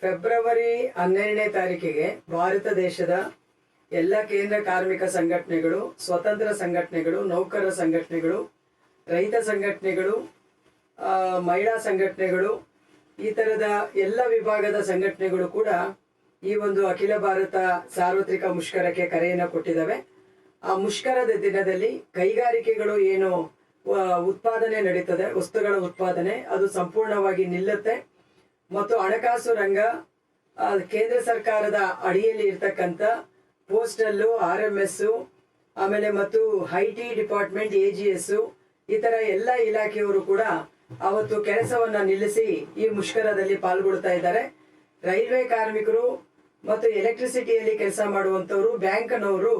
February ಹನ್ನೆರಡನೇ ತಾರೀಕಿಗೆ ಭಾರತ ದೇಶದ ಎಲ್ಲ ಕೇಂದ್ರ ಕಾರ್ಮಿಕ ಸಂಘಟನೆಗಳು, ಸ್ವತಂತ್ರ ಸಂಘಟನೆಗಳು ನೌಕರರ ಸಂಘಟನೆಗಳು, ರೈತ ಸಂಘಟನೆಗಳು ಮಹಿಳಾ ಸಂಘಟನೆಗಳು, ಈ ಥರದ ಎಲ್ಲ ವಿಭಾಗದ ಸಂಘಟನೆಗಳು ಕೂಡ ಈ ಒಂದು ಅಖಿಲ ಭಾರತ ಸಾರ್ವತ್ರಿಕ ಮುಷ್ಕರಕ್ಕೆ ಕರೆಯನ್ನು ಕೊಟ್ಟಿದ್ದಾವೆ. ಆ ಮುಷ್ಕರದ ದಿನದಲ್ಲಿ ಕೈಗಾರಿಕೆಗಳು ಏನು ಉತ್ಪಾದನೆ ನಡೀತದೆ, ವಸ್ತುಗಳ ಉತ್ಪಾದನೆ ಅದು ಸಂಪೂರ್ಣವಾಗಿ ನಿಲ್ಲುತ್ತೆ. ಮತ್ತು ಹಣಕಾಸು ರಂಗ ಕೇಂದ್ರ ಸರ್ಕಾರದ ಅಡಿಯಲ್ಲಿ ಇರ್ತಕ್ಕಂಥ ಪೋಸ್ಟಲ್ಲು ಆರ್ ಎಂ ಎಸ್ಸು ಆಮೇಲೆ ಮತ್ತು I T department, A G S ಈ ತರ ಎಲ್ಲ ಇಲಾಖೆಯವರು ಕೂಡ ಅವತ್ತು ಕೆಲಸವನ್ನ ನಿಲ್ಲಿಸಿ ಈ ಮುಷ್ಕರದಲ್ಲಿ ಪಾಲ್ಗೊಳ್ತಾ ಇದ್ದಾರೆ. ರೈಲ್ವೆ ಕಾರ್ಮಿಕರು ಮತ್ತು ಎಲೆಕ್ಟ್ರಿಸಿಟಿಯಲ್ಲಿ ಕೆಲಸ ಮಾಡುವಂತವರು ಬ್ಯಾಂಕ್ನವರು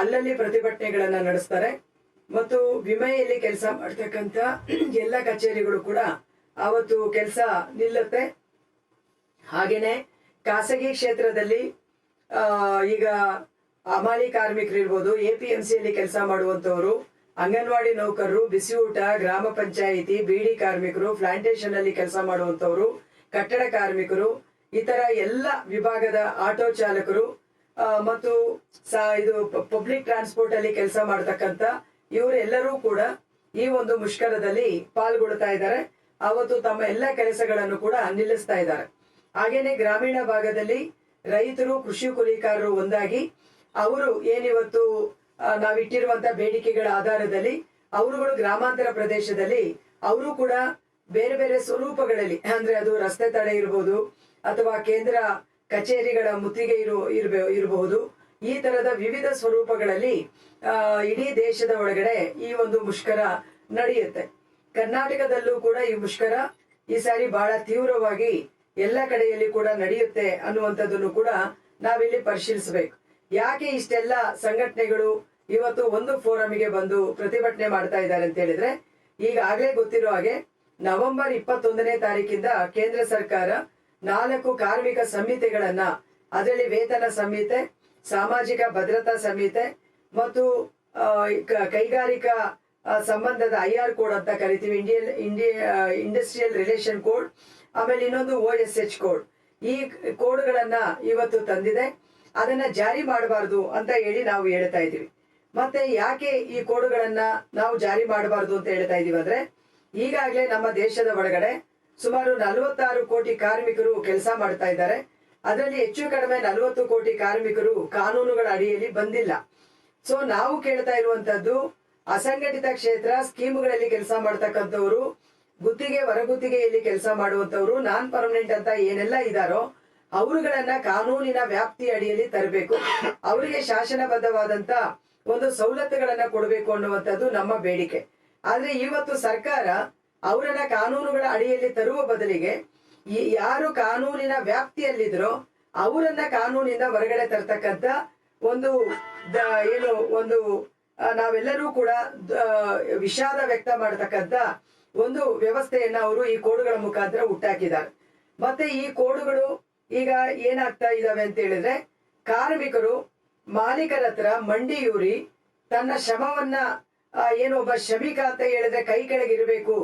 ಅಲ್ಲಲ್ಲಿ ಪ್ರತಿಭಟನೆಗಳನ್ನ ನಡೆಸ್ತಾರೆ. ಮತ್ತು ವಿಮೆಯಲ್ಲಿ ಕೆಲಸ ಮಾಡ್ತಕ್ಕಂಥ ಎಲ್ಲ ಕಚೇರಿಗಳು ಕೂಡ ಅವತ್ತು ಕೆಲಸ ನಿಲ್ಲುತ್ತೆ. ಹಾಗೇನೆ ಖಾಸಗಿ ಕ್ಷೇತ್ರದಲ್ಲಿ ಈಗ ಅಮಾಲಿ ಕಾರ್ಮಿಕರು ಇರ್ಬೋದು, ಎ ಪಿ ಎಂ ಸಿಯಲ್ಲಿ ಕೆಲಸ ಮಾಡುವಂತವರು ಅಂಗನವಾಡಿ ನೌಕರರು ಬಿಸಿ ಊಟ ಗ್ರಾಮ ಪಂಚಾಯಿತಿ, ಬಿಡಿ ಕಾರ್ಮಿಕರು ಪ್ಲಾಂಟೇಶನ್ ಅಲ್ಲಿ ಕೆಲಸ ಮಾಡುವಂತವರು ಕಟ್ಟಡ ಕಾರ್ಮಿಕರು, ಇತರ ತರ ಎಲ್ಲ ವಿಭಾಗದ ಆಟೋ ಚಾಲಕರು ಮತ್ತು ಇದು ಪಬ್ಲಿಕ್ ಟ್ರಾನ್ಸ್ಪೋರ್ಟ್ ಅಲ್ಲಿ ಕೆಲಸ ಮಾಡತಕ್ಕಂತ ಇವರೆಲ್ಲರೂ ಕೂಡ ಈ ಒಂದು ಮುಷ್ಕರದಲ್ಲಿ ಪಾಲ್ಗೊಳ್ತಾ ಇದ್ದಾರೆ. ಅವತ್ತು ತಮ್ಮ ಎಲ್ಲ ಕೆಲಸಗಳನ್ನು ಕೂಡ ನಿಲ್ಲಿಸ್ತಾ ಇದ್ದಾರೆ. ಹಾಗೇನೆ ಗ್ರಾಮೀಣ ಭಾಗದಲ್ಲಿ ರೈತರು, ಕೃಷಿ ಕೂಲಿಕಾರರು ಒಂದಾಗಿ, ಅವರು ಏನಿವತ್ತು ನಾವಿಟ್ಟಿರುವಂತ ಬೇಡಿಕೆಗಳ ಆಧಾರದಲ್ಲಿ ಅವರುಗಳು ಗ್ರಾಮಾಂತರ ಪ್ರದೇಶದಲ್ಲಿ, ಅವರು ಕೂಡ ಬೇರೆ ಬೇರೆ ಸ್ವರೂಪಗಳಲ್ಲಿ, ಅಂದ್ರೆ ಅದು ರಸ್ತೆ ತಡೆ ಇರಬಹುದು ಅಥವಾ ಕೇಂದ್ರ ಕಚೇರಿಗಳ ಮುತ್ತಿಗೆ ಇರು, ಇರ್ಬೇ, ಇರಬಹುದು, ಈ ತರದ ವಿವಿಧ ಸ್ವರೂಪಗಳಲ್ಲಿ ಇಡೀ ದೇಶದ ಒಳಗಡೆ ಈ ಒಂದು ಮುಷ್ಕರ ನಡೆಯುತ್ತೆ. ಕರ್ನಾಟಕದಲ್ಲೂ ಕೂಡ ಈ ಮುಷ್ಕರ ಈ ಸಾರಿ ಬಹಳ ತೀವ್ರವಾಗಿ ಎಲ್ಲ ಕಡೆಯಲ್ಲಿ ಕೂಡ ನಡೆಯುತ್ತೆ ಅನ್ನುವಂಥದ್ದನ್ನು ಕೂಡ ನಾವಿಲ್ಲಿ ಪರಿಶೀಲಿಸಬೇಕು. ಯಾಕೆ ಇಷ್ಟೆಲ್ಲ ಸಂಘಟನೆಗಳು ಇವತ್ತು ಒಂದು ಫೋರಂಗೆ ಬಂದು ಪ್ರತಿಭಟನೆ ಮಾಡ್ತಾ ಇದ್ದಾರೆ ಅಂತ ಹೇಳಿದ್ರೆ, ಈಗಾಗಲೇ ಗೊತ್ತಿರೋ ಹಾಗೆ ನವೆಂಬರ್ ಇಪ್ಪತ್ತೊಂದನೇ ತಾರೀಕಿಂದ ಕೇಂದ್ರ ಸರ್ಕಾರ ನಾಲ್ಕು ಕಾರ್ಮಿಕ ಸಂಹಿತೆಗಳನ್ನ, ಅದರಲ್ಲಿ ವೇತನ ಸಂಹಿತೆ, ಸಾಮಾಜಿಕ ಭದ್ರತಾ ಸಂಹಿತೆ ಮತ್ತು ಕೈಗಾರಿಕಾ ಸಂಬಂಧದ ಐ ಆರ್ ಕೋಡ್ ಅಂತ ಕರಿತೀವಿ Indian India industrial relation code ಆಮೇಲೆ ಇನ್ನೊಂದು ಓ ಎಸ್ ಎಚ್ ಕೋಡ್ ಈ ಕೋಡ್ಗಳನ್ನ ಇವತ್ತು ತಂದಿದೆ. ಅದನ್ನ ಜಾರಿ ಮಾಡಬಾರ್ದು ಅಂತ ಹೇಳಿ ನಾವು ಹೇಳ್ತಾ ಇದೀವಿ ಮತ್ತೆ ಯಾಕೆ ಈ ಕೋಡ್ಗಳನ್ನ ನಾವು ಜಾರಿ ಮಾಡಬಾರ್ದು ಅಂತ ಹೇಳ್ತಾ ಇದೀವಿ ಅಂದ್ರೆ, ಈಗಾಗಲೇ ನಮ್ಮ ದೇಶದ ಒಳಗಡೆ ಸುಮಾರು ನಲವತ್ತಾರು ಕೋಟಿ ಕಾರ್ಮಿಕರು ಕೆಲಸ ಮಾಡ್ತಾ ಇದ್ದಾರೆ. ಅದರಲ್ಲಿ ಹೆಚ್ಚು ಕಡಿಮೆ ನಲವತ್ತು ಕೋಟಿ ಕಾರ್ಮಿಕರು ಕಾನೂನುಗಳ ಅಡಿಯಲ್ಲಿ ಬಂದಿಲ್ಲ. ಸೊ ನಾವು ಕೇಳ್ತಾ ಇರುವಂತದ್ದು ಅಸಂಘಟಿತ ಕ್ಷೇತ್ರ, ಸ್ಕೀಮ್ಗಳಲ್ಲಿ ಕೆಲಸ ಮಾಡ್ತಕ್ಕಂಥವ್ರು, ಗುತ್ತಿಗೆ, ಹೊರಗುತ್ತಿಗೆಯಲ್ಲಿ ಕೆಲಸ ಮಾಡುವಂತವ್ರು ನಾನ್ ಪರ್ಮನೆಂಟ್ ಅಂತ ಏನೆಲ್ಲ ಇದಾರೋ ಅವರುಗಳನ್ನ ಕಾನೂನಿನ ವ್ಯಾಪ್ತಿ ಅಡಿಯಲ್ಲಿ ತರಬೇಕು. ಅವರಿಗೆ ಶಾಸನಬದ್ಧವಾದಂತ ಒಂದು ಸವಲತ್ತುಗಳನ್ನ ಕೊಡಬೇಕು ಅನ್ನುವಂಥದ್ದು ನಮ್ಮ ಬೇಡಿಕೆ. ಆದ್ರೆ ಇವತ್ತು ಸರ್ಕಾರ ಅವರನ್ನ ಕಾನೂನುಗಳ ಅಡಿಯಲ್ಲಿ ತರುವ ಬದಲಿಗೆ ಯಾರು ಕಾನೂನಿನ ವ್ಯಾಪ್ತಿಯಲ್ಲಿದ್ರೋ ಅವರನ್ನ ಕಾನೂನಿಂದ ಹೊರಗಡೆ ತರ್ತಕ್ಕಂತ ಒಂದು ಏನು ಒಂದು ನಾವೆಲ್ಲರೂ ಕೂಡ ವಿಷಾದ ವ್ಯಕ್ತ ಮಾಡತಕ್ಕಂತ ಒಂದು ವ್ಯವಸ್ಥೆಯನ್ನ ಅವರು ಈ ಕೋಡುಗಳ ಮುಖಾಂತರ ಹುಟ್ಟಾಕಿದ್ದಾರೆ. ಮತ್ತೆ ಈ ಕೋಡುಗಳು ಈಗ ಏನಾಗ್ತಾ ಇದಾವೆ ಅಂತ ಹೇಳಿದ್ರೆ, ಕಾರ್ಮಿಕರು ಮಾಲೀಕರ ಹತ್ರ ಮಂಡಿಯೂರಿ ತನ್ನ ಶ್ರಮವನ್ನ ಏನು ಒಬ್ಬ ಶ್ರಮಿಕ ಅಂತ ಹೇಳಿದ್ರೆ ಕೈ ಕೆಳಗಿರಬೇಕು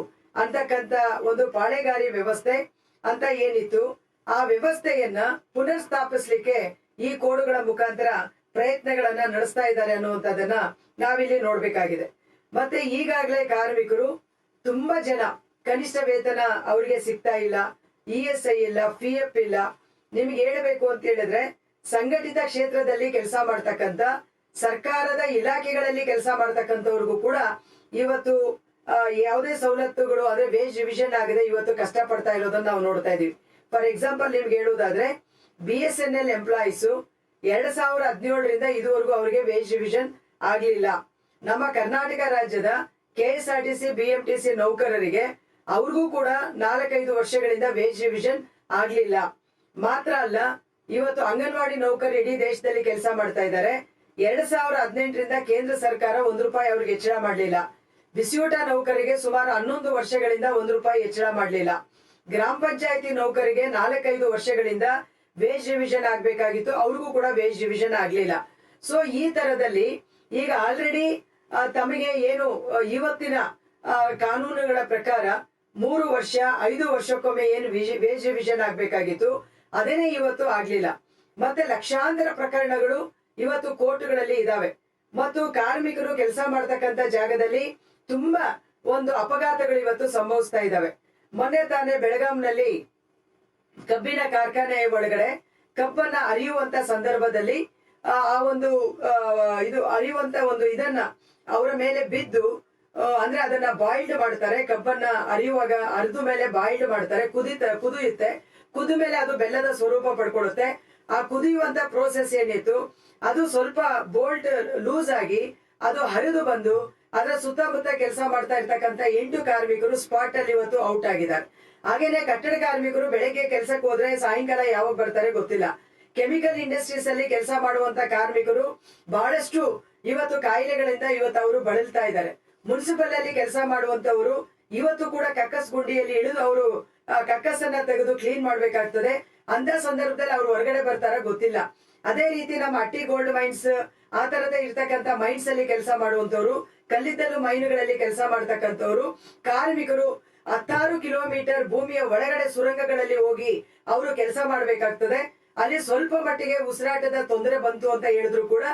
ಅಂತಕ್ಕಂತ ಒಂದು ಪಾಳೆಗಾರಿ ವ್ಯವಸ್ಥೆ ಅಂತ ಏನಿತ್ತು, ಆ ವ್ಯವಸ್ಥೆಯನ್ನ ಪುನರ್ ಸ್ಥಾಪಿಸ್ಲಿಕ್ಕೆ ಈ ಕೋಡುಗಳ ಮುಖಾಂತರ ಪ್ರಯತ್ನಗಳನ್ನ ನಡೆಸ್ತಾ ಇದ್ದಾರೆ ಅನ್ನುವಂಥದ್ದನ್ನ ನಾವಿಲ್ಲಿ ನೋಡ್ಬೇಕಾಗಿದೆ. ಮತ್ತೆ ಈಗಾಗಲೇ ಕಾರ್ಮಿಕರು ತುಂಬಾ ಜನ ಕನಿಷ್ಠ ವೇತನ ಅವರಿಗೆ ಸಿಗ್ತಾ ಇಲ್ಲ, ಇ ಎಸ್ ಐ ಇಲ್ಲ, ಪಿ ಎಫ್ ಇಲ್ಲ. ನಿಮ್ಗೆ ಹೇಳಬೇಕು ಅಂತ ಹೇಳಿದ್ರೆ ಸಂಘಟಿತ ಕ್ಷೇತ್ರದಲ್ಲಿ ಕೆಲಸ ಮಾಡ್ತಕ್ಕಂಥ, ಸರ್ಕಾರದ ಇಲಾಖೆಗಳಲ್ಲಿ ಕೆಲಸ ಮಾಡ್ತಕ್ಕಂಥವ್ರಿಗೂ ಕೂಡ ಇವತ್ತು ಯಾವುದೇ ಸವಲತ್ತುಗಳು ಅಂದ್ರೆ ವೇಜ್ ಡಿವಿಷನ್ ಆಗದೆ, ಇವತ್ತು ಕಷ್ಟ ಪಡ್ತಾ ಇರೋದನ್ನ ನಾವು ನೋಡ್ತಾ ಇದೀವಿ. ಫಾರ್ ಎಕ್ಸಾಂಪಲ್ ನಿಮ್ಗೆ ಹೇಳುವುದಾದ್ರೆ, B S N L employees ಎರಡ್ ಸಾವಿರ ಹದಿನೇಳರಿಂದ ಇದುವರೆಗೂ ಅವರಿಗೆ ವೇಜ್ ರಿವಿಷನ್ ಆಗ್ಲಿಲ್ಲ ನಮ್ಮ ಕರ್ನಾಟಕ ರಾಜ್ಯದ K S R T C B M T C ನೌಕರರಿಗೆ ಅವ್ರಿಗೂ ಕೂಡ ನಾಲ್ಕೈದು ವರ್ಷಗಳಿಂದ ವೇಜ್ ರಿವಿಷನ್ ಆಗ್ಲಿಲ್ಲ. ಮಾತ್ರ ಅಲ್ಲ, ಇವತ್ತು ಅಂಗನವಾಡಿ ನೌಕರ ಇಡೀ ದೇಶದಲ್ಲಿ ಕೆಲಸ ಮಾಡ್ತಾ ಇದ್ದಾರೆ. ಎರಡ್ ಸಾವಿರ ಹದಿನೆಂಟರಿಂದ ಕೇಂದ್ರ ಸರ್ಕಾರ ಒಂದು ರೂಪಾಯಿ ಅವ್ರಿಗೆ ಹೆಚ್ಚಳ ಮಾಡಲಿಲ್ಲ. ಬಿಸಿಯೂಟ ನೌಕರಿಗೆ ಸುಮಾರು ಹನ್ನೊಂದು ವರ್ಷಗಳಿಂದ ಒಂದು ರೂಪಾಯಿ ಹೆಚ್ಚಳ ಮಾಡಲಿಲ್ಲ. ಗ್ರಾಮ ಪಂಚಾಯತಿ ನೌಕರಿಗೆ ನಾಲ್ಕೈದು ವರ್ಷಗಳಿಂದ ವೇಜ್ ರಿವಿಷನ್ ಆಗ್ಬೇಕಾಗಿತ್ತು. ಅವ್ರಿಗೂ ಕೂಡ ವೇಜ್ ಡಿವಿಷನ್ ಆಗ್ಲಿಲ್ಲ. ಸೊ ಈ ತರದಲ್ಲಿ ಈಗ ಆಲ್ರೆಡಿ ತಮಗೆ ಏನು ಇವತ್ತಿನ ಕಾನೂನುಗಳ ಪ್ರಕಾರ ಮೂರು ವರ್ಷ, ಐದು ವರ್ಷಕ್ಕೊಮ್ಮೆ ಏನು ವಿಜಿ ವೇಜ್ ರಿವಿಷನ್ ಆಗ್ಬೇಕಾಗಿತ್ತು. ಅದೇನೇ ಇವತ್ತು ಆಗ್ಲಿಲ್ಲ. ಮತ್ತೆ ಲಕ್ಷಾಂತರ ಪ್ರಕರಣಗಳು ಇವತ್ತು ಕೋರ್ಟ್ಗಳಲ್ಲಿ ಇದಾವೆ. ಮತ್ತು ಕಾರ್ಮಿಕರು ಕೆಲಸ ಮಾಡ್ತಕ್ಕಂತ ಜಾಗದಲ್ಲಿ ತುಂಬಾ ಒಂದು ಅಪಘಾತಗಳು ಇವತ್ತು ಸಂಭವಿಸ್ತಾ ಇದಾವೆ. ಮೊನ್ನೆ ತಾನೇ ಬೆಳಗಾಂನಲ್ಲಿ ಕಬ್ಬಿನ ಕಾರ್ಖಾನೆ ಒಳಗಡೆ ಕಬ್ಬನ್ನ ಅರಿಯುವಂತ ಸಂದರ್ಭದಲ್ಲಿ, ಆ ಒಂದು ಇದು ಅರಿಯುವಂತ ಒಂದು ಇದನ್ನ ಅವರ ಮೇಲೆ ಬಿದ್ದು ಅಂದ್ರೆ ಅದನ್ನ ಬಾಯ್ಲ್ಡ್ ಮಾಡ್ತಾರೆ. ಕಬ್ಬನ್ನ ಅರಿಯುವಾಗ ಅರಿದು ಮೇಲೆ ಬಾಯ್ಲ್ಡ್ ಮಾಡ್ತಾರೆ. ಕುದಿತ, ಕುದಿಯುತ್ತೆ. ಕುದ ಮೇಲೆ ಅದು ಬೆಲ್ಲದ ಸ್ವರೂಪ ಪಡ್ಕೊಳ್ಳುತ್ತೆ. ಆ ಕುದಿಯುವಂತ ಪ್ರೋಸೆಸ್ ಏನಿತ್ತು? ಅದು ಸ್ವಲ್ಪ ಬೋಲ್ಟ್ ಲೂಸ್ ಆಗಿ ಅದು ಹರಿದು ಬಂದು, ಅದರ ಸುತ್ತಮುತ್ತ ಕೆಲಸ ಮಾಡ್ತಾ ಇರ್ತಕ್ಕಂಥ ಎಂಟು ಕಾರ್ಮಿಕರು ಸ್ಪಾಟ್ ಅಲ್ಲಿ ಇವತ್ತು ಔಟ್ ಆಗಿದ್ದಾರೆ. ಹಾಗೇನೆ ಕಟ್ಟಡ ಕಾರ್ಮಿಕರು ಬೆಳಗ್ಗೆ ಕೆಲಸಕ್ಕೆ ಹೋದ್ರೆ ಸಾಯಂಕಾಲ ಯಾವಾಗ ಬರ್ತಾರೆ ಗೊತ್ತಿಲ್ಲ. ಕೆಮಿಕಲ್ ಇಂಡಸ್ಟ್ರೀಸ್ ಅಲ್ಲಿ ಕೆಲಸ ಮಾಡುವಂತ ಕಾರ್ಮಿಕರು ಬಹಳಷ್ಟು ಇವತ್ತು ಕಾಯಿಲೆಗಳಿಂದ ಇವತ್ತು ಅವರು ಬಳಲ್ತಾ ಇದ್ದಾರೆ. ಮುನ್ಸಿಪಲ್ ಅಲ್ಲಿ ಕೆಲಸ ಮಾಡುವಂತವರು ಇವತ್ತು ಕೂಡ ಕಕ್ಕಸ್ ಗುಂಡಿಯಲ್ಲಿ ಇಳಿದು ಅವರು ಕಕ್ಕಸನ್ನ ತೆಗೆದು ಕ್ಲೀನ್ ಮಾಡ್ಬೇಕಾಗ್ತದೆ. ಅಂತ ಸಂದರ್ಭದಲ್ಲಿ ಅವ್ರು ಹೊರಗಡೆ ಬರ್ತಾರ ಗೊತ್ತಿಲ್ಲ. ಅದೇ ರೀತಿ ನಮ್ಮ ಅಟ್ಟಿ ಗೋಲ್ಡ್ ಮೈನ್ಸ್ ಆ ತರದ ಇರ್ತಕ್ಕಂಥ ಮೈನ್ಸ್ ಅಲ್ಲಿ ಕೆಲಸ ಮಾಡುವಂತವ್ರು, ಕಲ್ಲಿದ್ದಲು ಮೈನುಗಳಲ್ಲಿ ಕೆಲಸ ಮಾಡ್ತಕ್ಕಂಥವ್ರು, ಕಾರ್ಮಿಕರು ಹತ್ತಾರು ಕಿಲೋಮೀಟರ್ ಭೂಮಿಯ ಒಳಗಡೆ ಸುರಂಗಗಳಲ್ಲಿ ಹೋಗಿ ಅವರು ಕೆಲಸ ಮಾಡಬೇಕಾಗ್ತದೆ. ಅಲ್ಲಿ ಸ್ವಲ್ಪ ಮಟ್ಟಿಗೆ ಉಸಿರಾಟದ ತೊಂದರೆ ಬಂತು ಅಂತ ಹೇಳಿದ್ರು ಕೂಡ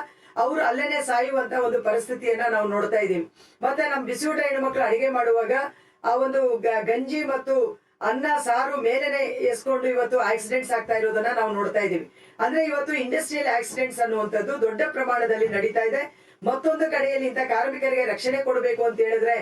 ಅವರು ಅಲ್ಲೇನೆ ಸಾಯುವಂತ ಒಂದು ಪರಿಸ್ಥಿತಿಯನ್ನ ನಾವು ನೋಡ್ತಾ ಇದೀವಿ ಮತ್ತೆ ನಮ್ ಬಿಸಿಯೂಟ ಹೆಣ್ಮಕ್ಳು ಅಡಿಗೆ ಮಾಡುವಾಗ ಆ ಒಂದು ಗಂಜಿ ಮತ್ತು ಅನ್ನ, ಸಾರು ಮೇಲೆನೆ ಎಸ್ಕೊಂಡು ಇವತ್ತು ಆಕ್ಸಿಡೆಂಟ್ಸ್ ಆಗ್ತಾ ಇರೋದನ್ನ ನಾವು ನೋಡ್ತಾ ಇದೀವಿ ಅಂದ್ರೆ ಇವತ್ತು ಇಂಡಸ್ಟ್ರಿಯಲ್ ಆಕ್ಸಿಡೆಂಟ್ಸ್ ಅನ್ನುವಂಥದ್ದು ದೊಡ್ಡ ಪ್ರಮಾಣದಲ್ಲಿ ನಡೀತಾ ಇದೆ. ಮತ್ತೊಂದು ಕಡೆಯಲ್ಲಿ ಇಂಥ ಕಾರ್ಮಿಕರಿಗೆ ರಕ್ಷಣೆ ಕೊಡಬೇಕು ಅಂತ ಹೇಳಿದ್ರೆ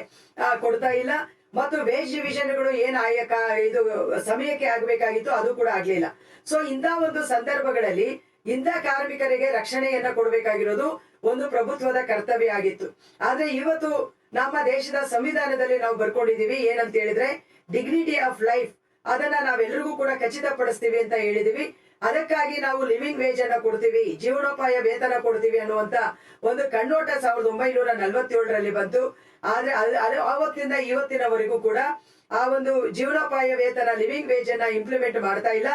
ಕೊಡ್ತಾ ಇಲ್ಲ. ಮತ್ತು ವೇಜ್ ಡಿವಿಷನ್ಗಳು ಏನ್ ಆಯಕ, ಇದು ಸಮಯಕ್ಕೆ ಆಗ್ಬೇಕಾಗಿತ್ತು, ಅದು ಕೂಡ ಆಗ್ಲಿಲ್ಲ. ಸೊ ಇಂಥ ಒಂದು ಸಂದರ್ಭಗಳಲ್ಲಿ ಇಂಥ ಕಾರ್ಮಿಕರಿಗೆ ರಕ್ಷಣೆಯನ್ನ ಕೊಡಬೇಕಾಗಿರೋದು ಒಂದು ಪ್ರಭುತ್ವದ ಕರ್ತವ್ಯ ಆಗಿತ್ತು. ಆದ್ರೆ ಇವತ್ತು ನಮ್ಮ ದೇಶದ ಸಂವಿಧಾನದಲ್ಲಿ ನಾವು ಬರ್ಕೊಂಡಿದೀವಿ ಏನಂತ ಹೇಳಿದ್ರೆ ಡಿಗ್ನಿಟಿ ಆಫ್ ಲೈಫ್ ಅದನ್ನ ನಾವೆಲ್ಲರಿಗೂ ಕೂಡ ಖಚಿತಪಡಿಸ್ತೀವಿ ಅಂತ ಹೇಳಿದೀವಿ ಅದಕ್ಕಾಗಿ ನಾವು ಲಿವಿಂಗ್ ವೇಜ್ ಅನ್ನ ಕೊಡ್ತೀವಿ, ಜೀವನೋಪಾಯ ವೇತನ ಕೊಡ್ತೀವಿ ಅನ್ನುವಂತ ಒಂದು ಕಣ್ಣೋಟ ಸಾವಿರದ ಒಂಬೈನೂರ ನಲವತ್ತೇಳರಲ್ಲಿ ಬಂತು. ಆದ್ರೆ ಅದು ಇವತ್ತಿನವರೆಗೂ ಕೂಡ ಆ ಒಂದು ಜೀವನೋಪಾಯ ವೇತನ ಲಿವಿಂಗ್ ವೇಜ್ ಅನ್ನ ಇಂಪ್ಲಿಮೆಂಟ್ ಮಾಡ್ತಾ ಇಲ್ಲ.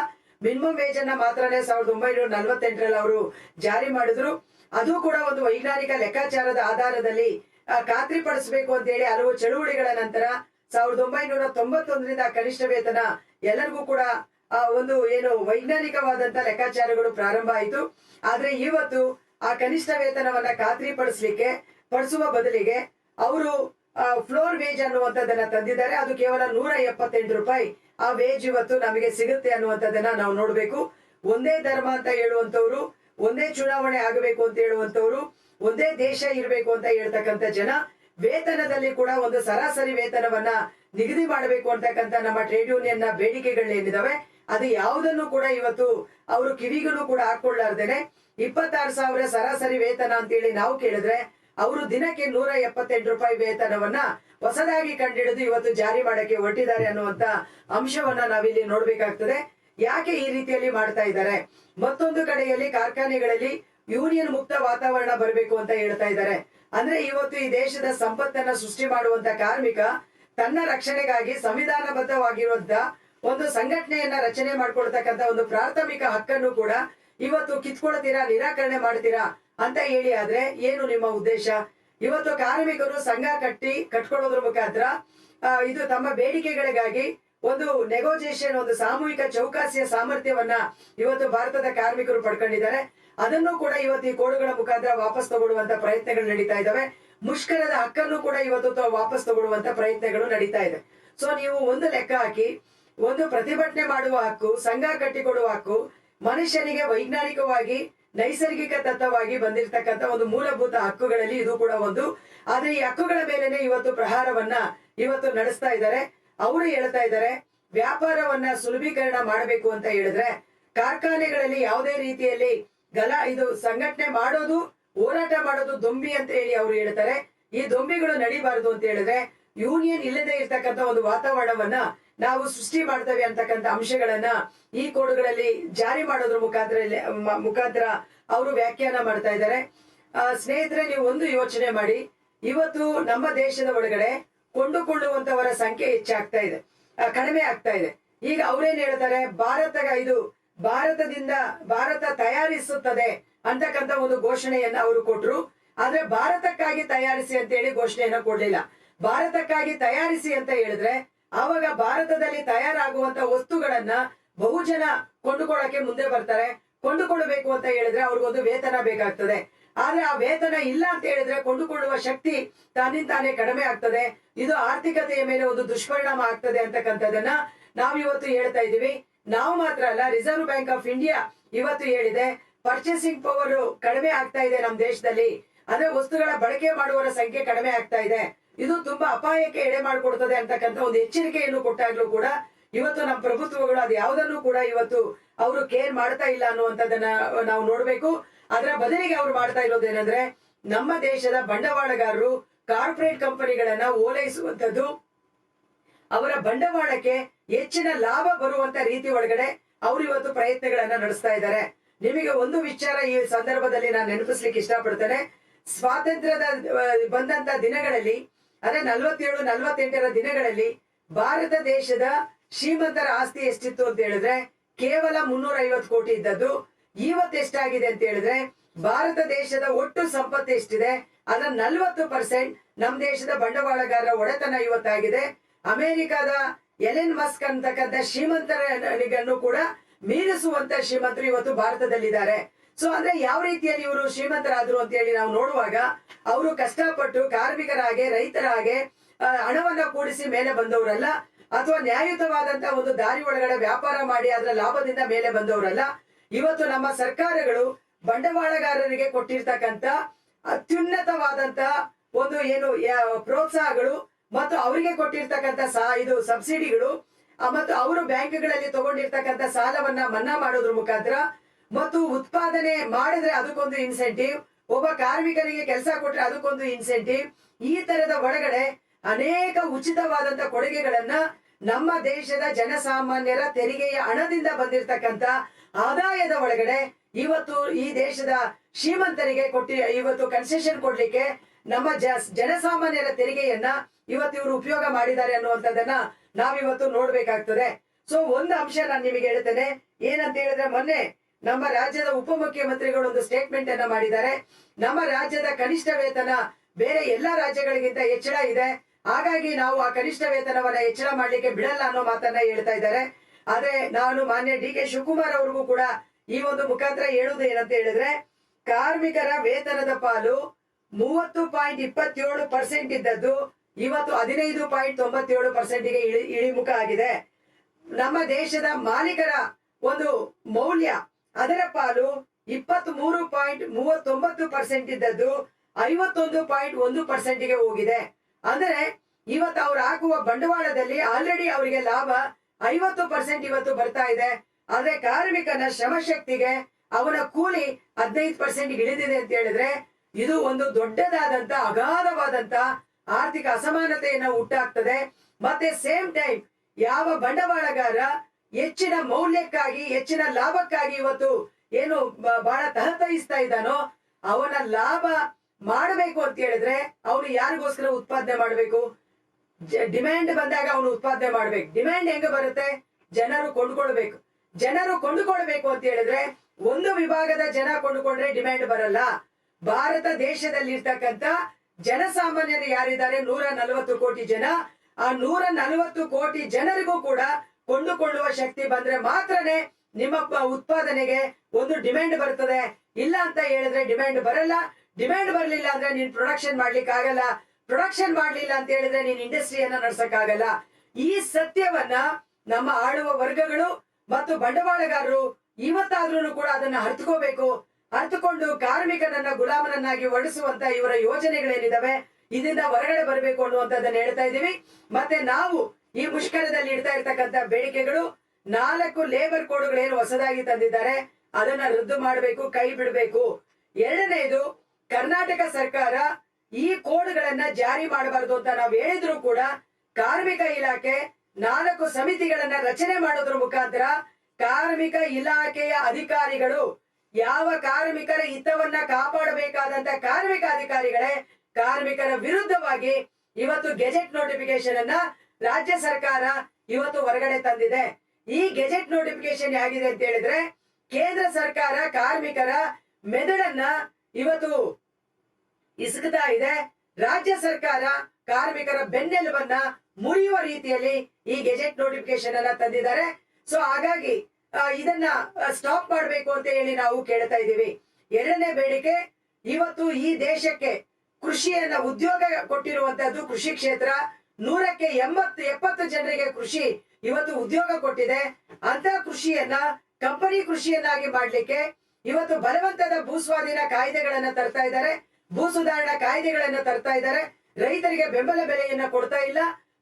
ಮಿನಿಮಮ್ ವೇಜ್ ಅನ್ನ ಮಾತ್ರನೇ ಸಾವಿರದ ಒಂಬೈನೂರ ನಲವತ್ತೆಂಟರಲ್ಲಿ ಅವರು ಜಾರಿ ಮಾಡಿದ್ರು. ಅದು ಕೂಡ ಒಂದು ವೈಜ್ಞಾನಿಕ ಲೆಕ್ಕಾಚಾರದ ಆಧಾರದಲ್ಲಿ ಖಾತ್ರಿ ಖಾತ್ರಿಪಡಿಸಬೇಕು ಅಂತ ಹೇಳಿ ಹಲವು ಚಳುವಳಿಗಳ ನಂತರ ಸಾವಿರದ ಒಂಬೈನೂರ ತೊಂಬತ್ತೊಂದರಿಂದ ಕನಿಷ್ಠ ವೇತನ ಎಲ್ಲರಿಗೂ ಕೂಡ, ಆ, ಒಂದು ಏನು ವೈಜ್ಞಾನಿಕವಾದಂತ ಲೆಕ್ಕಾಚಾರಗಳು ಪ್ರಾರಂಭ ಆಯಿತು. ಆದ್ರೆ ಇವತ್ತು ಆ ಕನಿಷ್ಠ ವೇತನವನ್ನ ಖಾತ್ರಿಪಡಿಸ್ಲಿಕ್ಕೆ, ಪಡಿಸುವ ಬದಲಿಗೆ ಅವರು ಫ್ಲೋರ್ ವೇಜ್ ಅನ್ನುವಂಥದ್ದನ್ನ ತಂದಿದ್ದಾರೆ. ಅದು ಕೇವಲ ನೂರ ಎಪ್ಪತ್ತೆಂಟು ರೂಪಾಯಿ. ಆ ವೇಜ್ ಇವತ್ತು ನಮಗೆ ಸಿಗುತ್ತೆ ಅನ್ನುವಂಥದ್ದನ್ನ ನಾವು ನೋಡ್ಬೇಕು. ಒಂದೇ ಧರ್ಮ ಅಂತ ಹೇಳುವಂತವ್ರು ಒಂದೇ ಚುನಾವಣೆ ಆಗಬೇಕು ಅಂತ ಹೇಳುವಂತವ್ರು ಒಂದೇ ದೇಶ ಇರಬೇಕು ಅಂತ ಹೇಳ್ತಕ್ಕಂಥ ಜನ, ವೇತನದಲ್ಲಿ ಕೂಡ ಒಂದು ಸರಾಸರಿ ವೇತನವನ್ನ ನಿಗದಿ ಮಾಡಬೇಕು ಅಂತಕ್ಕಂಥ ನಮ್ಮ ಟ್ರೇಡ್ ಯೂನಿಯನ್ನ ಬೇಡಿಕೆಗಳೇನಿದಾವೆ ಅದು ಯಾವುದನ್ನು ಕೂಡ ಇವತ್ತು ಅವರು ಕಿವಿಗೂ ಕೂಡ ಹಾಕೊಳ್ಳಾರ್ದೇನೆ ಇಪ್ಪತ್ತಾರು ಸಾವಿರ ಸರಾಸರಿ ವೇತನ ಅಂತೇಳಿ ನಾವು ಕೇಳಿದ್ರೆ ಅವರು ದಿನಕ್ಕೆ ನೂರ ಎಪ್ಪತ್ತೆಂಟು ರೂಪಾಯಿ ವೇತನವನ್ನ ಹೊಸದಾಗಿ ಕಂಡಿಡಿದು ಇವತ್ತು ಜಾರಿ ಮಾಡಕ್ಕೆ ಹೊರಟಿದ್ದಾರೆ ಅನ್ನುವಂತ ಅಂಶವನ್ನ ನಾವಿಲ್ಲಿ ನೋಡ್ಬೇಕಾಗ್ತದೆ. ಯಾಕೆ ಈ ರೀತಿಯಲ್ಲಿ ಮಾಡ್ತಾ ಇದ್ದಾರೆ? ಮತ್ತೊಂದು ಕಡೆಯಲ್ಲಿ ಕಾರ್ಖಾನೆಗಳಲ್ಲಿ ಯೂನಿಯನ್ ಮುಕ್ತ ವಾತಾವರಣ ಬರಬೇಕು ಅಂತ ಹೇಳ್ತಾ ಇದ್ದಾರೆ. ಅಂದ್ರೆ ಇವತ್ತು ಈ ದೇಶದ ಸಂಪತ್ತನ್ನ ಸೃಷ್ಟಿ ಮಾಡುವಂತ ಕಾರ್ಮಿಕ ತನ್ನ ರಕ್ಷಣೆಗಾಗಿ ಸಂವಿಧಾನಬದ್ಧವಾಗಿರುವಂತ ಒಂದು ಸಂಘಟನೆಯನ್ನ ರಚನೆ ಮಾಡ್ಕೊಳ್ತಕ್ಕಂತ ಒಂದು ಪ್ರಾಥಮಿಕ ಹಕ್ಕನ್ನು ಕೂಡ ಇವತ್ತು ಕಿತ್ಕೊಳ್ತೀರಾ, ನಿರಾಕರಣೆ ಮಾಡ್ತೀರಾ ಅಂತ ಹೇಳಿ ಆದ್ರೆ ಏನು ನಿಮ್ಮ ಉದ್ದೇಶ? ಇವತ್ತು ಕಾರ್ಮಿಕರು ಸಂಘ ಕಟ್ಟಿ ಕಟ್ಕೊಳ್ಳೋದ್ರ ಮುಖಾಂತರ ಇದು ತಮ್ಮ ಬೇಡಿಕೆಗಳಿಗಾಗಿ ಒಂದು ನೆಗೋಸಿಯೇಷನ್ ಒಂದು ಸಾಮೂಹಿಕ ಚೌಕಾಸಿಯ ಸಾಮರ್ಥ್ಯವನ್ನ ಇವತ್ತು ಭಾರತದ ಕಾರ್ಮಿಕರು ಪಡ್ಕೊಂಡಿದ್ದಾರೆ. ಅದನ್ನು ಕೂಡ ಇವತ್ತು ಈ ಕೋಡುಗಳ ಮುಖಾಂತರ ವಾಪಸ್ ತಗೊಳ್ಳುವಂತ ಪ್ರಯತ್ನಗಳು ನಡೀತಾ ಇದಾವೆ ಮುಷ್ಕರದ ಹಕ್ಕನ್ನು ಕೂಡ ಇವತ್ತು ವಾಪಸ್ ತಗೊಳ್ಳುವಂತ ಪ್ರಯತ್ನಗಳು ನಡೀತಾ ಇದೆ. ಸೊ ನೀವು ಒಂದು ಲೆಕ್ಕ ಹಾಕಿ, ಒಂದು ಪ್ರತಿಭಟನೆ ಮಾಡುವ ಹಕ್ಕು, ಸಂಘ ಕಟ್ಟಿಕೊಡುವ ಹಕ್ಕು ಮನುಷ್ಯನಿಗೆ ವೈಜ್ಞಾನಿಕವಾಗಿ ನೈಸರ್ಗಿಕ ತತ್ವವಾಗಿ ಬಂದಿರತಕ್ಕಂತ ಒಂದು ಮೂಲಭೂತ ಹಕ್ಕುಗಳಲ್ಲಿ ಇದು ಕೂಡ ಒಂದು. ಆದ್ರೆ ಈ ಹಕ್ಕುಗಳ ಮೇಲೆನೆ ಇವತ್ತು ಪ್ರಹಾರವನ್ನ ಇವತ್ತು ನಡೆಸ್ತಾ ಇದ್ದಾರೆ. ಅವರು ಹೇಳ್ತಾ ಇದ್ದಾರೆ, ವ್ಯಾಪಾರವನ್ನ ಸುಲಭೀಕರಣ ಮಾಡಬೇಕು ಅಂತ ಹೇಳಿದ್ರೆ ಕಾರ್ಖಾನೆಗಳಲ್ಲಿ ಯಾವುದೇ ರೀತಿಯಲ್ಲಿ ಗಲ, ಇದು ಸಂಘಟನೆ ಮಾಡೋದು, ಹೋರಾಟ ಮಾಡೋದು ದೊಂಬಿ ಅಂತ ಹೇಳಿ ಅವರು ಹೇಳ್ತಾರೆ. ಈ ದೊಂಬಿಗಳು ನಡಿಬಾರದು ಅಂತ ಹೇಳಿದ್ರೆ ಯೂನಿಯನ್ ಇಲ್ಲದೆ ಇರ್ತಕ್ಕಂಥ ಒಂದು ವಾತಾವರಣವನ್ನ ನಾವು ಸೃಷ್ಟಿ ಮಾಡ್ತೇವೆ ಅಂತಕ್ಕಂಥ ಅಂಶಗಳನ್ನ ಈ ಕೋಡುಗಳಲ್ಲಿ ಜಾರಿ ಮಾಡೋದ್ರ ಮುಖಾಂತರ ಮುಖಾಂತರ ಅವರು ವ್ಯಾಖ್ಯಾನ ಮಾಡ್ತಾ ಇದ್ದಾರೆ. ಸ್ನೇಹಿತರೆ, ನೀವು ಒಂದು ಯೋಚನೆ ಮಾಡಿ. ಇವತ್ತು ನಮ್ಮ ದೇಶದ ಒಳಗಡೆ ಕೊಂಡುಕೊಳ್ಳುವಂತವರ ಸಂಖ್ಯೆ ಹೆಚ್ಚಾಗ್ತಾ ಇದೆ. ಕಡಿಮೆ ಆಗ್ತಾ ಇದೆ. ಈಗ ಅವ್ರೇನ್ ಹೇಳ್ತಾರೆ? ಭಾರತ ಇದು ಭಾರತದಿಂದ ಭಾರತ ತಯಾರಿಸುತ್ತದೆ ಅಂತಕ್ಕಂಥ ಒಂದು ಘೋಷಣೆಯನ್ನ ಅವರು ಕೊಟ್ರು. ಆದ್ರೆ ಭಾರತಕ್ಕಾಗಿ ತಯಾರಿಸಿ ಅಂತ ಹೇಳಿ ಘೋಷಣೆಯನ್ನ ಕೊಡ್ಲಿಲ್ಲ. ಭಾರತಕ್ಕಾಗಿ ತಯಾರಿಸಿ ಅಂತ ಹೇಳಿದ್ರೆ ಆವಾಗ ಭಾರತದಲ್ಲಿ ತಯಾರಾಗುವಂತ ವಸ್ತುಗಳನ್ನ ಬಹುಜನ ಕೊಂಡುಕೊಳ್ಳಕ್ಕೆ ಮುಂದೆ ಬರ್ತಾರೆ. ಕೊಂಡುಕೊಳ್ಳಬೇಕು ಅಂತ ಹೇಳಿದ್ರೆ ಅವ್ರಿಗೊಂದು ವೇತನ ಬೇಕಾಗ್ತದೆ. ಆದ್ರೆ ಆ ವೇತನ ಇಲ್ಲ ಅಂತ ಹೇಳಿದ್ರೆ ಕೊಂಡುಕೊಳ್ಳುವ ಶಕ್ತಿ ತಾನಿಂತಾನೇ ಕಡಿಮೆ ಆಗ್ತದೆ. ಇದು ಆರ್ಥಿಕತೆಯ ಮೇಲೆ ಒಂದು ದುಷ್ಪರಿಣಾಮ ಆಗ್ತದೆ ಅಂತಕ್ಕಂಥದ್ದನ್ನ ನಾವು ಇವತ್ತು ಹೇಳ್ತಾ ಇದೀವಿ ನಾವು ಮಾತ್ರ ಅಲ್ಲ ರಿಸರ್ವ್ ಬ್ಯಾಂಕ್ ಆಫ್ ಇಂಡಿಯಾ ಇವತ್ತು ಹೇಳಿದೆ ಪರ್ಚೇಸಿಂಗ್ ಪವರ್ ಕಡಿಮೆ ಆಗ್ತಾ ಇದೆ ನಮ್ಮ ದೇಶದಲ್ಲಿ. ಅಂದ್ರೆ ವಸ್ತುಗಳ ಬಳಕೆ ಮಾಡುವವರ ಸಂಖ್ಯೆ ಕಡಿಮೆ ಆಗ್ತಾ ಇದೆ. ಇದು ತುಂಬಾ ಅಪಾಯಕ್ಕೆ ಎಡೆ ಮಾಡಿಕೊಡ್ತದೆ ಅಂತಕ್ಕಂಥ ಒಂದು ಎಚ್ಚರಿಕೆಯನ್ನು ಕೊಟ್ಟಾಗ್ಲೂ ಕೂಡ ಇವತ್ತು ನಮ್ಮ ಪ್ರಭುತ್ವಗಳು ಅದು ಯಾವುದನ್ನು ಕೂಡ ಇವತ್ತು ಅವರು ಕೇರ್ ಮಾಡ್ತಾ ಇಲ್ಲ ಅನ್ನುವಂಥದ್ದನ್ನ ನಾವು ನೋಡ್ಬೇಕು. ಅದರ ಬದಲಿಗೆ ಅವ್ರು ಮಾಡ್ತಾ ಇರೋದೇನೆಂದ್ರೆ ನಮ್ಮ ದೇಶದ ಬಂಡವಾಳಗಾರರು ಕಾರ್ಪೊರೇಟ್ ಕಂಪನಿಗಳನ್ನ ಓಲೈಸುವಂತದ್ದು ಅವರ ಬಂಡವಾಳಕ್ಕೆ ಹೆಚ್ಚಿನ ಲಾಭ ಬರುವಂತ ರೀತಿ ಒಳಗಡೆ ಅವರು ಇವತ್ತು ಪ್ರಯತ್ನಗಳನ್ನ ನಡೆಸ್ತಾ ಇದ್ದಾರೆ. ನಿಮಗೆ ಒಂದು ವಿಚಾರ ಈ ಸಂದರ್ಭದಲ್ಲಿ ನಾನು ನೆನಪಿಸ್ಲಿಕ್ಕೆ ಇಷ್ಟಪಡ್ತೇನೆ. ಸ್ವಾತಂತ್ರ್ಯದ ಬಂದಂತ ದಿನಗಳಲ್ಲಿ ಅಂದ್ರೆ ನಲ್ವತ್ತೇಳು, ನಲ್ವತ್ತೆಂಟರ ದಿನಗಳಲ್ಲಿ ಭಾರತ ದೇಶದ ಶ್ರೀಮಂತರ ಆಸ್ತಿ ಎಷ್ಟಿತ್ತು ಅಂತ ಹೇಳಿದ್ರೆ ಕೇವಲ ಮುನ್ನೂರ ಐವತ್ತು ಕೋಟಿ ಇದ್ದದ್ದು. ಇವತ್ತು ಎಷ್ಟಾಗಿದೆ ಅಂತ ಹೇಳಿದ್ರೆ ಭಾರತ ದೇಶದ ಒಟ್ಟು ಸಂಪತ್ತು ಎಷ್ಟಿದೆ? ಅದರ ನಲ್ವತ್ತು ಪರ್ಸೆಂಟ್ ನಮ್ ದೇಶದ ಬಂಡವಾಳಗಾರರ ಒಡೆತನ ಇವತ್ತಾಗಿದೆ. ಅಮೆರಿಕದ ಎಲೆನ್ ಮಸ್ಕ್ ಅಂತಕ್ಕಂಥ ಶ್ರೀಮಂತರನ್ನು ಕೂಡ ಮೀರಿಸುವಂತ ಶ್ರೀಮಂತರು ಇವತ್ತು ಭಾರತದಲ್ಲಿದ್ದಾರೆ. ಸೊ ಅಂದ್ರೆ ಯಾವ ರೀತಿಯಲ್ಲಿ ಇವರು ಶ್ರೀಮಂತರಾದ್ರು ಅಂತ ಹೇಳಿ ನಾವು ನೋಡುವಾಗ ಅವರು ಕಷ್ಟಪಟ್ಟು ಕಾರ್ಮಿಕರಾಗೆ, ರೈತರಾಗೆ ಹಣವನ್ನ ಕೂಡಿಸಿ ಮೇಲೆ ಬಂದವರಲ್ಲ, ಅಥವಾ ನ್ಯಾಯಯುತವಾದಂತ ಒಂದು ದಾರಿ ಒಳಗಡೆ ವ್ಯಾಪಾರ ಮಾಡಿ ಅದರ ಲಾಭದಿಂದ ಮೇಲೆ ಬಂದವರಲ್ಲ, ಇವತ್ತು ನಮ್ಮ ಸರ್ಕಾರಗಳು ಬಂಡವಾಳಗಾರರಿಗೆ ಕೊಟ್ಟಿರ್ತಕ್ಕಂತ ಅತ್ಯುನ್ನತವಾದಂತ ಒಂದು ಏನು ಪ್ರೋತ್ಸಾಹಗಳು ಮತ್ತು ಅವರಿಗೆ ಕೊಟ್ಟಿರ್ತಕ್ಕಂತ ಸಾ, ಇದು ಸಬ್ಸಿಡಿಗಳು ಮತ್ತು ಅವರು ಬ್ಯಾಂಕ್ಗಳಲ್ಲಿ ತಗೊಂಡಿರ್ತಕ್ಕಂಥ ಸಾಲವನ್ನ ಮನ್ನಾ ಮಾಡೋದ್ರ ಮುಖಾಂತರ ಮತ್ತು ಉತ್ಪಾದನೆ ಮಾಡಿದ್ರೆ ಅದಕ್ಕೊಂದು ಇನ್ಸೆಂಟಿವ್ ಒಬ್ಬ ಕಾರ್ಮಿಕರಿಗೆ ಕೆಲಸ ಕೊಟ್ರೆ ಅದಕ್ಕೊಂದು ಇನ್ಸೆಂಟಿವ್ ಈ ತರದ ಒಳಗಡೆ ಅನೇಕ ಉಚಿತವಾದಂತ ಕೊಡುಗೆಗಳನ್ನ ನಮ್ಮ ದೇಶದ ಜನಸಾಮಾನ್ಯರ ತೆರಿಗೆಯ ಹಣದಿಂದ ಬಂದಿರತಕ್ಕಂತ ಆದಾಯದ ಒಳಗಡೆ ಇವತ್ತು ಈ ದೇಶದ ಶ್ರೀಮಂತರಿಗೆ ಕೊಟ್ಟಿ, ಇವತ್ತು ಕನ್ಸೆಷನ್ ಕೊಡ್ಲಿಕ್ಕೆ ನಮ್ಮ ಜನಸಾಮಾನ್ಯರ ತೆರಿಗೆಯನ್ನ ಇವತ್ತು ಇವರು ಉಪಯೋಗ ಮಾಡಿದ್ದಾರೆ ಅನ್ನುವಂಥದ್ದನ್ನ ನಾವಿವತ್ತು ನೋಡ್ಬೇಕಾಗ್ತದೆ. ಸೊ ಒಂದು ಅಂಶ ನಾನು ನಿಮಗೆ ಹೇಳ್ತೇನೆ. ಏನಂತ ಹೇಳಿದ್ರೆ ಮೊನ್ನೆ ನಮ್ಮ ರಾಜ್ಯದ ಉಪಮುಖ್ಯಮಂತ್ರಿಗಳು ಒಂದು ಸ್ಟೇಟ್ಮೆಂಟ್ ಅನ್ನ ಮಾಡಿದ್ದಾರೆ. ನಮ್ಮ ರಾಜ್ಯದ ಕನಿಷ್ಠ ವೇತನ ಬೇರೆ ಎಲ್ಲಾ ರಾಜ್ಯಗಳಿಗಿಂತ ಹೆಚ್ಚಳ ಇದೆ. ಹಾಗಾಗಿ ನಾವು ಆ ಕನಿಷ್ಠ ವೇತನವನ್ನ ಹೆಚ್ಚಳ ಮಾಡ್ಲಿಕ್ಕೆ ಬಿಡಲ್ಲ ಅನ್ನೋ ಮಾತನ್ನ ಹೇಳ್ತಾ ಇದ್ದಾರೆ. ಆದ್ರೆ ನಾನು ಮಾನ್ಯ ಡಿ ಕೆ ಶಿವಕುಮಾರ್ ಅವ್ರಿಗೂ ಕೂಡ ಈ ಒಂದು ಮುಖಾಂತರ ಹೇಳುವುದು ಏನಂತ ಹೇಳಿದ್ರೆ, ಕಾರ್ಮಿಕರ ವೇತನದ ಪಾಲು ಮೂವತ್ತು ಪಾಯಿಂಟ್ ಇಪ್ಪತ್ತೇಳು ಪರ್ಸೆಂಟ್ ಇದ್ದದ್ದು ಇವತ್ತು ಹದಿನೈದು ಪಾಯಿಂಟ್ ತೊಂಬತ್ತೇಳು ಪರ್ಸೆಂಟ್ಗೆ ಇಳಿ ಇಳಿಮುಖ ಆಗಿದೆ. ನಮ್ಮ ದೇಶದ ಮಾಲೀಕರ ಒಂದು ಮೌಲ್ಯ ಅದರ ಪಾಲು ಇಪ್ಪತ್ತ್ ಮೂರು ಪಾಯಿಂಟ್ ಮೂವತ್ತೊಂಬತ್ತು ಪರ್ಸೆಂಟ್ ಇದ್ದದ್ದು ಐವತ್ತೊಂದು ಪಾಯಿಂಟ್ ಒಂದು ಪರ್ಸೆಂಟ್ಗೆ ಹೋಗಿದೆ. ಅಂದರೆ ಇವತ್ತು ಅವ್ರು ಹಾಕುವ ಬಂಡವಾಳದಲ್ಲಿ ಆಲ್ರೆಡಿ ಅವರಿಗೆ ಲಾಭ ಐವತ್ತು ಪರ್ಸೆಂಟ್ ಇವತ್ತು ಬರ್ತಾ ಇದೆ. ಆದ್ರೆ ಕಾರ್ಮಿಕನ ಶ್ರಮಶಕ್ತಿಗೆ ಅವನ ಕೂಲಿ ಹದಿನೈದು ಪರ್ಸೆಂಟ್ ಇಳಿದಿದೆ ಅಂತ ಹೇಳಿದ್ರೆ ಇದು ಒಂದು ದೊಡ್ಡದಾದಂತ ಅಗಾಧವಾದಂತ ಆರ್ಥಿಕ ಅಸಮಾನತೆಯನ್ನ ಹುಟ್ಟಾಗ್ತದೆ. ಮತ್ತೆ ಸೇಮ್ ಟೈಮ್ ಯಾವ ಬಂಡವಾಳಗಾರ ಹೆಚ್ಚಿನ ಮೌಲ್ಯಕ್ಕಾಗಿ, ಹೆಚ್ಚಿನ ಲಾಭಕ್ಕಾಗಿ ಇವತ್ತು ಏನು ಬಹಳ ತಹತಯಿಸ್ತಾ ಇದ್ದಾನೋ, ಅವನ ಲಾಭ ಮಾಡಬೇಕು ಅಂತ ಹೇಳಿದ್ರೆ ಅವನು ಯಾರಿಗೋಸ್ಕರ ಉತ್ಪಾದನೆ ಮಾಡಬೇಕು? ಡಿಮ್ಯಾಂಡ್ ಬಂದಾಗ ಅವನು ಉತ್ಪಾದನೆ ಮಾಡ್ಬೇಕು. ಡಿಮ್ಯಾಂಡ್ ಹೆಂಗ ಬರುತ್ತೆ? ಜನರು ಕೊಂಡ್ಕೊಳ್ಬೇಕು. ಜನರು ಕೊಂಡುಕೊಳ್ಬೇಕು ಅಂತ ಹೇಳಿದ್ರೆ ಒಂದು ವಿಭಾಗದ ಜನ ಕೊಂಡುಕೊಂಡ್ರೆ ಡಿಮ್ಯಾಂಡ್ ಬರಲ್ಲ. ಭಾರತ ದೇಶದಲ್ಲಿ ಇರ್ತಕ್ಕಂತ ಜನಸಾಮಾನ್ಯರು ಯಾರಿದ್ದಾರೆ? ನೂರ ನಲವತ್ತು ಕೋಟಿ ಜನ. ಆ ನೂರ ನಲವತ್ತು ಕೋಟಿ ಜನರಿಗೂ ಕೂಡ ಕೊಂಡುಕೊಳ್ಳುವ ಶಕ್ತಿ ಬಂದ್ರೆ ಮಾತ್ರನೇ ನಿಮ್ಮ ಉತ್ಪಾದನೆಗೆ ಒಂದು ಡಿಮ್ಯಾಂಡ್ ಬರ್ತದೆ. ಇಲ್ಲ ಅಂತ ಹೇಳಿದ್ರೆ ಡಿಮ್ಯಾಂಡ್ ಬರಲ್ಲ. ಡಿಮ್ಯಾಂಡ್ ಬರಲಿಲ್ಲ ಅಂದ್ರೆ ನೀನ್ ಪ್ರೊಡಕ್ಷನ್ ಮಾಡ್ಲಿಕ್ಕೆ ಆಗಲ್ಲ. ಪ್ರೊಡಕ್ಷನ್ ಮಾಡ್ಲಿಲ್ಲ ಅಂತ ಹೇಳಿದ್ರೆ ನೀನ್ ಇಂಡಸ್ಟ್ರಿಯನ್ನ ನಡ್ಸಕ್ಕಾಗಲ್ಲ ಈ ಸತ್ಯವನ್ನ ನಮ್ಮ ಆಳುವ ವರ್ಗಗಳು ಮತ್ತು ಬಂಡವಾಳಗಾರರು ಇವತ್ತಾದ್ರೂ ಕೂಡ ಅದನ್ನ ಅರ್ಥಕೋಬೇಕು ಅರ್ಥಕೊಂಡು ಕಾರ್ಮಿಕನನ್ನ ಗುಲಾಮನನ್ನಾಗಿ ಹೊಡಿಸುವಂತ ಇವರ ಯೋಜನೆಗಳೇನಿದಾವೆ? ಇದರಿಂದ ಹೊರಗಡೆ ಬರಬೇಕು ಅನ್ನುವಂಥದ್ದನ್ನ ಹೇಳ್ತಾ ಇದೀವಿ ಮತ್ತೆ ನಾವು ಈ ಮುಷ್ಕರದಲ್ಲಿ ಇಡ್ತಾ ಇರ್ತಕ್ಕಂತ ಬೇಡಿಕೆಗಳು ನಾಲ್ಕು ಲೇಬರ್ ಏನು ಹೊಸದಾಗಿ ತಂದಿದ್ದಾರೆ, ಅದನ್ನ ರದ್ದು ಮಾಡಬೇಕು, ಕೈ ಬಿಡಬೇಕು. ಎರಡನೇದು, ಕರ್ನಾಟಕ ಸರ್ಕಾರ ಈ ಕೋಡ್ಗಳನ್ನ ಜಾರಿ ಮಾಡಬಾರದು ಅಂತ ನಾವು ಹೇಳಿದ್ರು ಕೂಡ ಕಾರ್ಮಿಕ ಇಲಾಖೆ ನಾಲ್ಕು ಸಮಿತಿಗಳನ್ನ ರಚನೆ ಮಾಡೋದ್ರ ಮುಖಾಂತರ ಕಾರ್ಮಿಕ ಇಲಾಖೆಯ ಅಧಿಕಾರಿಗಳು ಯಾವ ಕಾರ್ಮಿಕರ ಹಿತವನ್ನ ಕಾಪಾಡಬೇಕಾದಂತ ಕಾರ್ಮಿಕ ಅಧಿಕಾರಿಗಳೇ ಕಾರ್ಮಿಕರ ವಿರುದ್ಧವಾಗಿ ಇವತ್ತು ಗೆಜೆಟ್ ನೋಟಿಫಿಕೇಶನ್ ಅನ್ನ ರಾಜ್ಯ ಸರ್ಕಾರ ಇವತ್ತು ಹೊರಗಡೆ ತಂದಿದೆ. ಈ ಗೆಜೆಟ್ ನೋಟಿಫಿಕೇಶನ್ ಆಗಿದೆ ಅಂತ ಹೇಳಿದ್ರೆ ಕೇಂದ್ರ ಸರ್ಕಾರ ಕಾರ್ಮಿಕರ ಮೆದುಳನ್ನ ಇವತ್ತು ಇಸುಕ್ತಾ ಇದೆ. ರಾಜ್ಯ ಸರ್ಕಾರ ಕಾರ್ಮಿಕರ ಬೆನ್ನೆಲುಬನ್ನ ಮುರಿಯುವ ರೀತಿಯಲ್ಲಿ ಈ ಗೆಜೆಟ್ ನೋಟಿಫಿಕೇಶನ್ ಅನ್ನ ತಂದಿದ್ದಾರೆ. ಸೊ ಹಾಗಾಗಿ ಇದನ್ನ ಸ್ಟಾಪ್ ಮಾಡಬೇಕು ಅಂತ ಹೇಳಿ ನಾವು ಕೇಳ್ತಾ ಇದ್ದೀವಿ. ಎರಡನೇ ಬೇಡಿಕೆ, ಇವತ್ತು ಈ ದೇಶಕ್ಕೆ ಕೃಷಿಯನ್ನ ಉದ್ಯೋಗ ಕೊಟ್ಟಿರುವಂತದ್ದು ಕೃಷಿ ಕ್ಷೇತ್ರ ನೂರಕ್ಕೆ ಎಂಬತ್ತು, ಎಪ್ಪತ್ತು ಜನರಿಗೆ ಕೃಷಿ ಇವತ್ತು ಉದ್ಯೋಗ ಕೊಟ್ಟಿದೆ. ಅಂತ ಕೃಷಿಯನ್ನ, ಕಂಪನಿ ಕೃಷಿಯನ್ನಾಗಿ ಮಾಡ್ಲಿಕ್ಕೆ ಇವತ್ತು ಬಲವಂತದ ಭೂಸ್ವಾಧೀನ ಕಾಯ್ದೆಗಳನ್ನ ತರ್ತಾ ಇದ್ದಾರೆ. ಭೂ ಸುಧಾರಣಾ ಕಾಯ್ದೆಗಳನ್ನ ತರ್ತಾ ಇದ್ದಾರೆ. ರೈತರಿಗೆ ಬೆಂಬಲ ಬೆಲೆಯನ್ನ ಕೊಡ್ತಾ ಇಲ್ಲ.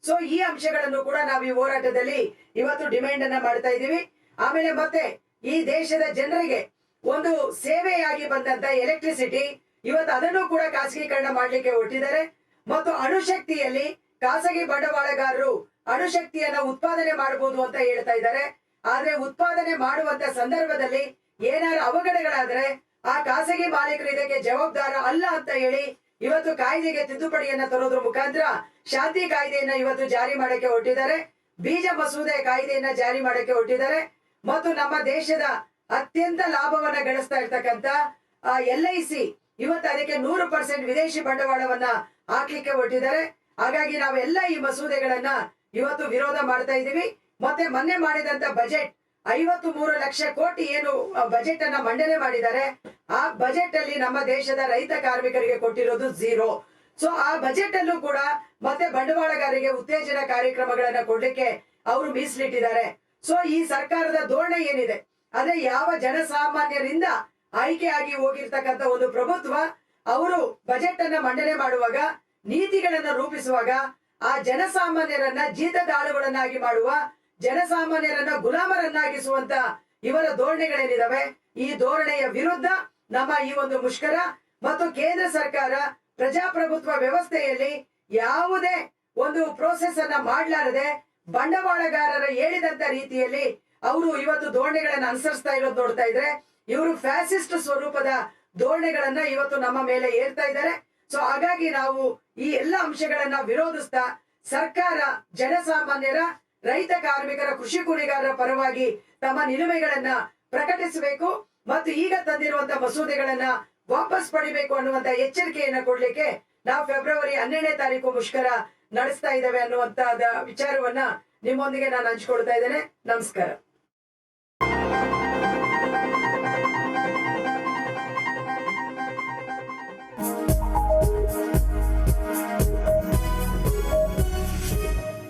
ಸೊ ಈ ಅಂಶಗಳನ್ನು ಕೂಡ ನಾವು ಈ ಹೋರಾಟದಲ್ಲಿ ಇವತ್ತು ಡಿಮ್ಯಾಂಡ್ ಅನ್ನ ಮಾಡ್ತಾ ಇದ್ದೀವಿ. ಆಮೇಲೆ ಮತ್ತೆ ಈ ದೇಶದ ಜನರಿಗೆ ಒಂದು ಸೇವೆಯಾಗಿ ಬಂದಂತ ಎಲೆಕ್ಟ್ರಿಸಿಟಿ ಇವತ್ತು ಅದನ್ನು ಕೂಡ ಖಾಸಗೀಕರಣ ಮಾಡ್ಲಿಕ್ಕೆ ಹೊರಟಿದ್ದಾರೆ. ಮತ್ತು ಅಣುಶಕ್ತಿಯಲ್ಲಿ ಖಾಸಗಿ ಬಂಡವಾಳಗಾರರು ಅಣುಶಕ್ತಿಯನ್ನ ಉತ್ಪಾದನೆ ಮಾಡಬಹುದು ಅಂತ ಹೇಳ್ತಾ ಇದ್ದಾರೆ. ಆದ್ರೆ ಉತ್ಪಾದನೆ ಮಾಡುವಂತ ಸಂದರ್ಭದಲ್ಲಿ ಏನಾದ್ರು ಅವಘಡಗಳಾದ್ರೆ ಆ ಖಾಸಗಿ ಮಾಲೀಕರು ಇದಕ್ಕೆ ಜವಾಬ್ದಾರ ಅಲ್ಲ ಅಂತ ಹೇಳಿ ಇವತ್ತು ಕಾಯ್ದೆಗೆ ತಿದ್ದುಪಡಿಯನ್ನ ತರೋದ್ರ ಮುಖಾಂತರ ಶಾಂತಿ ಕಾಯ್ದೆಯನ್ನ ಇವತ್ತು ಜಾರಿ ಮಾಡಕ್ಕೆ ಹೊರಟಿದ್ದಾರೆ. ಬೀಜ ಮಸೂದೆ ಕಾಯ್ದೆಯನ್ನ ಜಾರಿ ಮಾಡಕ್ಕೆ ಹೊರಟಿದ್ದಾರೆ. ಮತ್ತು ನಮ್ಮ ದೇಶದ ಅತ್ಯಂತ ಲಾಭವನ್ನ ಗಳಿಸ್ತಾ ಇರ್ತಕ್ಕಂತ ಎಲ್ ಐ ಸಿ ಇವತ್ತು ಅದಕ್ಕೆ ನೂರು ಪರ್ಸೆಂಟ್ ವಿದೇಶಿ ಬಂಡವಾಳವನ್ನ ಹಾಕ್ಲಿಕ್ಕೆ ಹೊರಟಿದ್ದಾರೆ. ಹಾಗಾಗಿ ನಾವೆಲ್ಲ ಈ ಮಸೂದೆಗಳನ್ನ ಇವತ್ತು ವಿರೋಧ ಮಾಡ್ತಾ ಇದ್ದೀವಿ. ಮತ್ತೆ ಮೊನ್ನೆ ಮಾಡಿದಂತ ಬಜೆಟ್ ಐವತ್ತು ಮೂರು ಲಕ್ಷ ಕೋಟಿ ಏನು ಬಜೆಟ್ ಅನ್ನ ಮಂಡನೆ ಮಾಡಿದ್ದಾರೆ. ಆ ಬಜೆಟ್ ಅಲ್ಲಿ ನಮ್ಮ ದೇಶದ ರೈತ ಕಾರ್ಮಿಕರಿಗೆ ಕೊಟ್ಟಿರೋದು ಝೀರೋ ಸೊ ಆ ಬಜೆಟ್ ಅಲ್ಲೂ ಕೂಡ ಮತ್ತೆ ಬಂಡವಾಳಗಾರರಿಗೆ ಉತ್ತೇಜನ ಕಾರ್ಯಕ್ರಮಗಳನ್ನ ಕೊಡ್ಲಿಕ್ಕೆ ಅವರು ಮೀಸಲಿಟ್ಟಿದ್ದಾರೆ. ಸೊ ಈ ಸರ್ಕಾರದ ಧೋರಣೆ ಏನಿದೆ? ಅದೇ ಯಾವ ಜನಸಾಮಾನ್ಯರಿಂದ ಆಯ್ಕೆ ಆಗಿ ಹೋಗಿರ್ತಕ್ಕಂಥ ಒಂದು ಪ್ರಭುತ್ವ ಅವರು ಬಜೆಟ್ ಅನ್ನ ಮಂಡನೆ ಮಾಡುವಾಗ ನೀತಿಗಳನ್ನ ರೂಪಿಸುವಾಗ ಆ ಜನಸಾಮಾನ್ಯರನ್ನ ಜೀತದಾಳುಗಳನ್ನಾಗಿ ಮಾಡುವ, ಜನಸಾಮಾನ್ಯರನ್ನ ಗುಲಾಮರನ್ನಾಗಿಸುವಂತ ಇವರ ಧೋರಣೆಗಳೇನಿದಾವೆ? ಈ ಧೋರಣೆಯ ವಿರುದ್ಧ ನಮ್ಮ ಈ ಒಂದು ಮುಷ್ಕರ ಮತ್ತು ಕೇಂದ್ರ ಸರ್ಕಾರ ಪ್ರಜಾಪ್ರಭುತ್ವ ವ್ಯವಸ್ಥೆಯಲ್ಲಿ ಯಾವುದೇ ಒಂದು ಪ್ರೋಸೆಸ್ ಅನ್ನ ಮಾಡ್ಲಾರದೆ ಬಂಡವಾಳಗಾರರ ಹೇಳಿದಂತ ರೀತಿಯಲ್ಲಿ ಅವರು ಇವತ್ತು ಧೋರಣೆಗಳನ್ನ ಅನುಸರಿಸ್ತಾ ಇರೋದು ನೋಡ್ತಾ ಇದ್ರೆ, ಇವರು ಫ್ಯಾಸಿಸ್ಟ್ ಸ್ವರೂಪದ ಧೋರಣೆಗಳನ್ನ ಇವತ್ತು ನಮ್ಮ ಮೇಲೆ ಏರ್ತಾ ಇದ್ದಾರೆ. ಸೊ ಹಾಗಾಗಿ ನಾವು ಈ ಎಲ್ಲ ಅಂಶಗಳನ್ನ ವಿರೋಧಿಸ್ತಾ ಸರ್ಕಾರ, ಜನಸಾಮಾನ್ಯರ, ರೈತ ಕಾರ್ಮಿಕರ, ಕೃಷಿ ಕೂಲಿಗಾರರ ಪರವಾಗಿ ತಮ್ಮ ನಿಲುವೆಗಳನ್ನ ಪ್ರಕಟಿಸಬೇಕು ಮತ್ತು ಈಗ ತಂದಿರುವಂತ ಮಸೂದೆಗಳನ್ನ ವಾಪಸ್ ಪಡಿಬೇಕು ಅನ್ನುವಂತ ಎಚ್ಚರಿಕೆಯನ್ನ ಕೊಡ್ಲಿಕ್ಕೆ ನಾವು ಫೆಬ್ರವರಿ ಹನ್ನೆರಡನೇ ತಾರೀಕು ಮುಷ್ಕರ ನಡೆಸ್ತಾ ಇದ್ದೇವೆ ಅನ್ನುವಂತ ವಿಚಾರವನ್ನ ನಿಮ್ಮೊಂದಿಗೆ ನಾನು ಹಂಚ್ಕೊಳ್ತಾ ಇದ್ದೇನೆ. ನಮಸ್ಕಾರ.